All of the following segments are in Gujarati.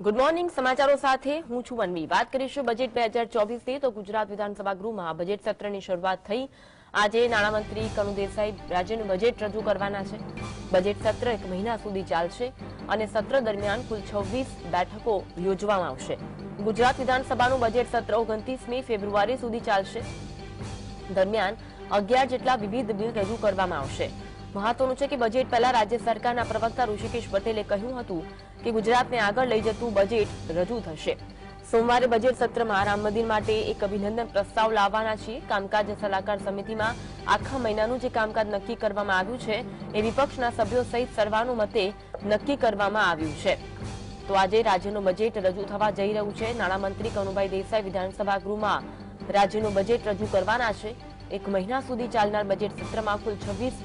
ગુડ મોર્નિંગ સમાચારો સાથે હું છું વનવી. વાત કરીશું બજેટ બે હજાર ચોવીસની. તો ગુજરાત વિધાનસભા ગૃહમાં બજેટ સત્રની શરૂઆત થઈ. આજે નાણામંત્રી કનુ દેસાઈ રાજ્યનું બજેટ રજૂ કરવાના છે. બજેટ સત્ર એક મહિના સુધી ચાલશે અને સત્ર દરમિયાન કુલ છવ્વીસ બેઠકો યોજવામાં આવશે. ગુજરાત વિધાનસભાનું બજેટ સત્ર ઓગણત્રીસમી ફેબ્રુઆરી સુધી ચાલશે. દરમિયાન અગિયાર જેટલા વિવિધ બિલ રજૂ કરવામાં આવશે. મહત્વનું છે કે બજેટ પહેલા રાજ્ય સરકારના પ્રવક્તા ઋષિકેશ પટેલે કહ્યું હતું કે ગુજરાતને આગળ લઈ જતું બજેટ રજૂ થશે. સોમવારે બજેટ સત્રમાં રામ મંદિર માટે એક અભિનંદન પ્રસ્તાવ લાવવાના છીએ કામકાજ સલાહકાર સમિતિમાં આખા મહિનાનું જે કામકાજ નક્કી કરવામાં આવ્યું છે, એ વિપક્ષના સભ્યો સહિત સર્વાનુમતે નક્કી કરવામાં આવ્યું છે. તો આજે રાજ્યનું બજેટ રજૂ થવા જઈ રહ્યું છે. નાણામંત્રી કનુભાઈ દેસાઈ વિધાનસભા ગૃહમાં રાજ્યનું બજેટ રજૂ કરવાના છે. એક મહિના સુધી ચાલનાર બજેટ સત્રમાં કુલ છવ્વીસ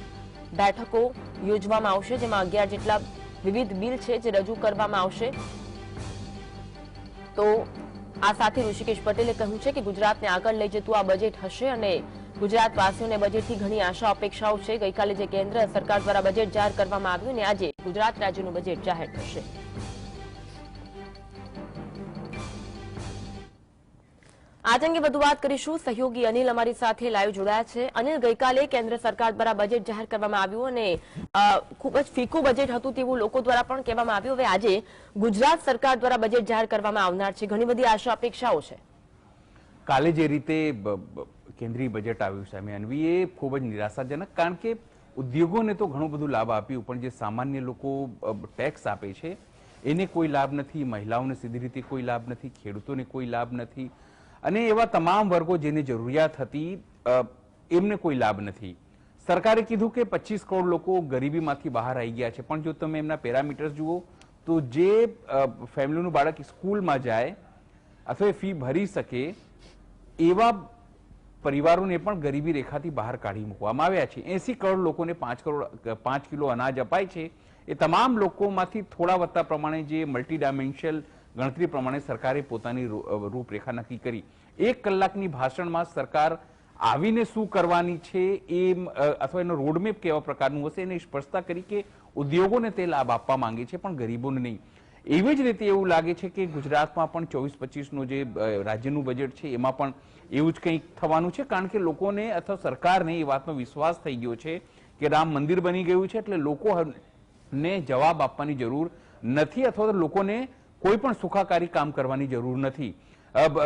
બેઠકો યોજવામાં આવશે, જેમાં અગિયાર જેટલા વિવિધ બિલ છે જે રજૂ કરવામાં આવશે. તો આ સાથે ઋષિકેશ પટેલે કહ્યું છે કે ગુજરાતને આગળ લઈ જતું આ બજેટ હશે અને ગુજરાતવાસીઓને બજેટથી ઘણી આશા, અપેક્ષાઓ છે. ગઈકાલે જે કેન્દ્ર સરકાર દ્વારા બજેટ જાહેર કરવામાં આવ્યું અને આજે ગુજરાત રાજ્યનું બજેટ જાહેર થશે. આજ અંગે વધુ વાત કરીશું. સહયોગી અનિલ અમારી સાથે લાઈવ જોડાયા છે. અનિલ, ગઈકાલે કેન્દ્ર સરકાર દ્વારા બજેટ જાહેર કરવામાં આવ્યું અને ખૂબ જ ફીકું બજેટ હતું તેવું લોકો દ્વારા પણ કહેવામાં આવ્યું. હવે આજે ગુજરાત સરકાર દ્વારા બજેટ જાહેર કરવામાં આવનાર છે. ઘણી બધી આશા અપેક્ષાઓ છે. કાલે જે રીતે કેન્દ્રીય બજેટ આવ્યું છે, અમે એ ખૂબ જ નિરાશાજનક, કારણ કે ઉદ્યોગોને તો ઘણું બધું લાભ આપ્યું, પણ જે સામાન્ય લોકો ટેક્સ આપે છે, એને કોઈ લાભ નથી, મહિલાઓને સીધી રીતે કોઈ લાભ નથી, ખેડૂતોને કોઈ લાભ નથી. અને એવા તમામ વર્ગો જેની જરૂરિયાત હતી એમને કોઈ લાભ નથી. સરકારે કીધું કે પચીસ કરોડ લોકો ગરીબીમાંથી બહાર આવી ગયા છે. પણ જો તમે એમના પેરામીટર્સ જુઓ, તો જે ફેમિલીનું બાળક સ્કૂલમાં જાય, અથવા ફી ભરી શકે, એવા પરિવારોને પણ ગરીબી રેખાથી બહાર કાઢી મૂકવામાં આવ્યા છે. એસી કરોડ લોકોને પાંચ કરોડ પાંચ કિલો અનાજ અપાય છે. એ તમામ લોકોમાંથી થોડા વત્તા પ્રમાણે જે મલ્ટી ડાયમેન્શનલ ગણતરી પ્રમાણે સરકારે પોતાની રૂપરેખા નક્કી કરી. એક કલાકની ભાષણમાં સરકાર આવીને શું કરવાની છે એ અથવા એનો રોડમેપ કેવા પ્રકારનું હશે એની સ્પષ્ટતા કરી કે ઉદ્યોગોને તે લાભ આપવા માંગે છે, પણ ગરીબોને નહીં. એવી જ રીતે એવું લાગે છે કે ગુજરાતમાં પણ ચોવીસ પચીસનું જે રાજ્યનું બજેટ છે, એમાં પણ એવું જ કંઈક થવાનું છે, કારણ કે લોકોને અથવા સરકારને એ વાતનો વિશ્વાસ થઈ ગયો છે કે રામ મંદિર બની ગયું છે, એટલે લોકોને જવાબ આપવાની જરૂર નથી, અથવા તો લોકોને કોઈ પણ સુખાકારી કામ કરવાની જરૂર નથી.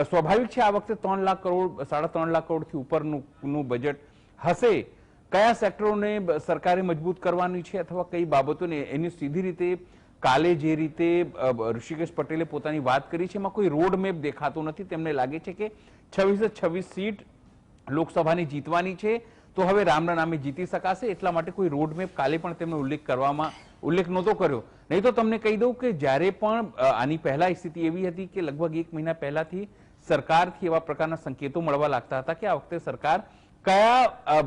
સ્વાભાવિક છે આ વખતે ત્રણ લાખ કરોડ, સાડા ત્રણ લાખ કરોડથી ઉપરનું બજેટ હશે. કયા સેક્ટરોને સરકારે મજબૂત કરવાની છે અથવા કઈ બાબતોને? એની સીધી રીતે કાલે જે રીતે ઋષિકેશ પટેલે પોતાની વાત કરી છે, એમાં કોઈ રોડ મેપ દેખાતો નથી. તેમને લાગે છે કે છવ્વીસે છવ્વીસ સીટ લોકસભાની જીતવાની છે. તો હવે રામના નામે જીતી શકાશે. એટલા માટે કોઈ રોડ મેપ કાલે પણ તેમનો ઉલ્લેખ કરવામાં ઉલ્લેખ નહોતો કર્યો. નહીં તો તમને કહી દઉં કે જ્યારે પણ આની પહેલા સ્થિતિ એવી હતી કે લગભગ એક મહિના પહેલાથી સરકારથી એવા પ્રકારના સંકેતો મળવા લાગતા હતા કે આ વખતે સરકાર કયા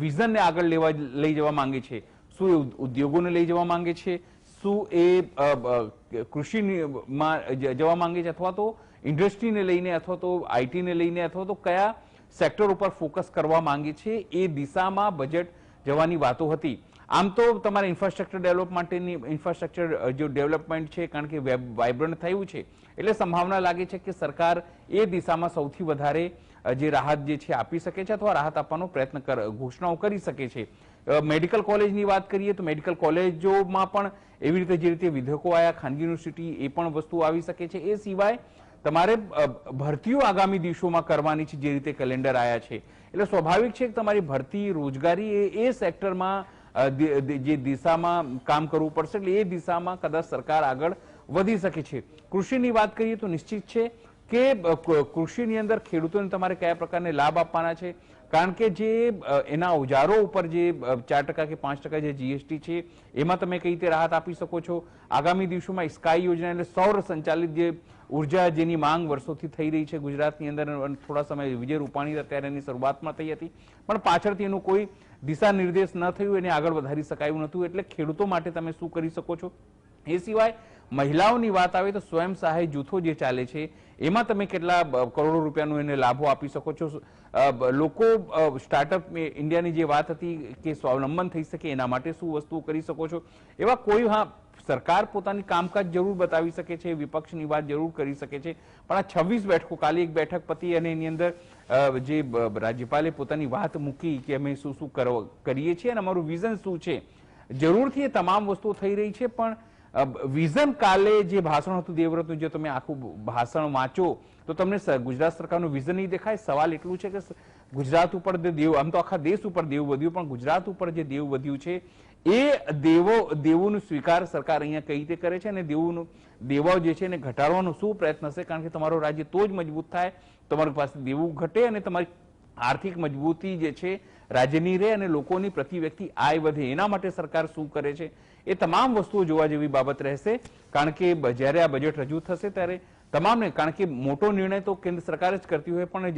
વિઝનને આગળ લેવા, લઈ જવા માંગે છે? શું એ ઉદ્યોગોને લઈ જવા માંગે છે? શું એ કૃષિમાં જવા માંગે છે? અથવા તો ઇન્ડસ્ટ્રીને લઈને અથવા તો આઈટીને લઈને અથવા તો કયા સેક્ટર ઉપર ફોકસ કરવા માંગે છે? એ દિશામાં બજેટ જવાની વાતો હતી. આમ તો તમારે ઇન્ફ્રાસ્ટ્રક્ચર ડેવલપ માટેની ઇન્ફ્રાસ્ટ્રક્ચર જો ડેવલપમેન્ટ છે, કારણ કે વેબ વાઇબ્રન્ટ થયું છે, એટલે સંભાવના લાગે છે કે સરકાર એ દિશામાં સૌથી વધારે જે રાહત જે છે આપી શકે છે અથવા રાહત આપવાનો પ્રયત્ન ઘોષણાઓ કરી શકે છે. મેડિકલ કોલેજની વાત કરીએ તો મેડિકલ કોલેજોમાં પણ એવી રીતે જે રીતે વિધેયકો આવ્યા ખાનગી યુનિવર્સિટી એ પણ વસ્તુ આવી શકે છે. એ સિવાય તમારે ભરતીઓ આગામી દિવસોમાં કરવાની છે જે રીતે કેલેન્ડર આવ્યા છે. એટલે સ્વાભાવિક છે કે તમારી ભરતી, રોજગારી એ સેક્ટરમાં જે દિશામાં કામ કરવું પડશે, એટલે એ દિશામાં કદાચ સરકાર આગળ વધી શકે છે. કૃષિની વાત કરીએ તો નિશ્ચિત છે કે કૃષિની અંદર ખેડૂતોને તમારે કયા પ્રકારને લાભ આપવાના છે? કારણ કે જે એના ઓજારો ઉપર જે ચાર ટકા કે પાંચ ટકા જે જીએસટી છે, એમાં તમે કઈ રીતે રાહત આપી શકો છો? આગામી દિવસોમાં સ્કાય યોજના એટલે સૌર સંચાલિત જે ઊર્જા જેની માંગ વર્ષોથી થઈ રહી છે ગુજરાતની અંદર થોડા સમય વિજય રૂપાણી અત્યારે ત્યારે એની શરૂઆતમાં થઈ હતી. પણ પાછળથી એનું કોઈ દિશા નિર્દેશ ન થયું, એને આગળ વધારી શકાયું નહોતું. એટલે ખેડૂતો માટે તમે શું કરી શકો છો? એ સિવાય મહિલાઓની વાત આવે તો સ્વયં સહાય જૂથો જે ચાલે છે, એમાં તમે કેટલા કરોડો રૂપિયાનો એને લાભો આપી શકો છો? લોકો સ્ટાર્ટઅપ ઇન્ડિયાની જે વાત હતી કે સ્વાવલંબન થઈ શકે એના માટે શું વસ્તુઓ કરી શકો છો? એવા કોઈ, હા સરકાર પોતાની કામકાજ જરૂર બતાવી શકે છે, વિપક્ષની વાત જરૂર કરી શકે છે. પણ આ છવ્વીસ બેઠકો, કાલે એક બેઠક પતી અને એની અંદર જે રાજ્યપાલે પોતાની વાત મૂકી કે અમે શું શું કરીએ છીએ અને અમારું વિઝન શું છે. જરૂરથી એ તમામ વસ્તુઓ થઈ રહી છે, પણ વિઝન કાલે જે ભાષણ હતું દેવવ્રતનું, જે તમે આખું ભાષણ વાંચો, તો તમને ગુજરાત સરકારનું વિઝન નહીં દેખાય. સવાલ એટલું છે કે ગુજરાત ઉપર દેવ, આમ તો આખા દેશ ઉપર દેવું વધ્યું, પણ ગુજરાત ઉપર જે દેવ વધ્યું છે, એ દેવો, દેવોનું સ્વીકાર સરકાર અહીંયા કઈ રીતે કરે છે અને દેવોનું, દેવાઓ જે છે એને ઘટાડવાનો શું પ્રયત્ન છે કારણ કે તમારું રાજ્ય તો જ મજબૂત થાય, તમારી પાસે દેવું ઘટે અને તમારી આર્થિક મજબૂતી જે છે રાજ્યની રહે અને લોકોની પ્રતિ વ્યક્તિ આય વધે. એના માટે સરકાર શું કરે છે? એ તમામ વસ્તુઓ જોવા જેવી બાબત રહેશે. કારણ કે જ્યારે આ બજેટ રજૂ થશે ત્યારે તમામને, કારણ કે મોટો નિર્ણય તો કેન્દ્ર સરકાર જ કરતી હોય, પણ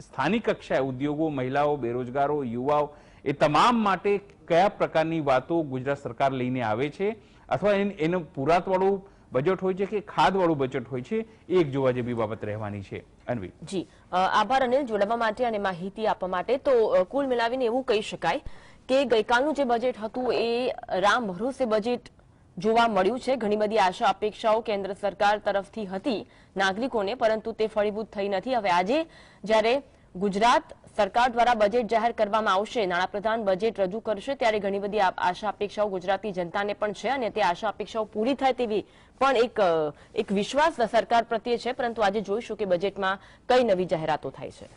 સ્થાનિક કક્ષાએ ઉદ્યોગો, મહિલાઓ, બેરોજગારો, યુવાઓ એ તમામ માટે કયા પ્રકારની વાતો ગુજરાત સરકાર લઈને આવે છે? અથવા એન- પુરાતવાળું બજેટ હોય છે કે ખાદવાળું બજેટ હોય છે? એ એક જોવા જેવી બાબત રહેવાની છે. અનવી. જી. આભાર અનિલ. જોડાવા માટે અને માહિતી આપવા માટે. તો કુલ મિલાવીને એવું કહી શકાય કે ગઈકાલનું જે બજેટ હતું એ રામ ભરોસે બજેટ જોવા મળ્યું છે. ઘણી બધી આશા અપેક્ષાઓ કેન્દ્ર સરકાર તરફથી હતી નાગરિકોને, પરંતુ તે ફળીભૂત થઈ નથી. હવે આજે જ્યારે ગુજરાત સરકાર દ્વારા બજેટ જાહેર કરવામાં આવશે નાણાપ્રધાન બજેટ રજૂ કરશે, ત્યારે ઘણી બધી આશા અપેક્ષાઓ ગુજરાતી જનતાને પણ છે અને તે આશા અપેક્ષાઓ પૂરી થાય તેવી પણ એક એક વિશ્વાસ સરકાર પ્રત્યે છે. પરંતુ આજે જોઈશું કે બજેટમાં કઈ નવી જાહેરાતો થાય છે.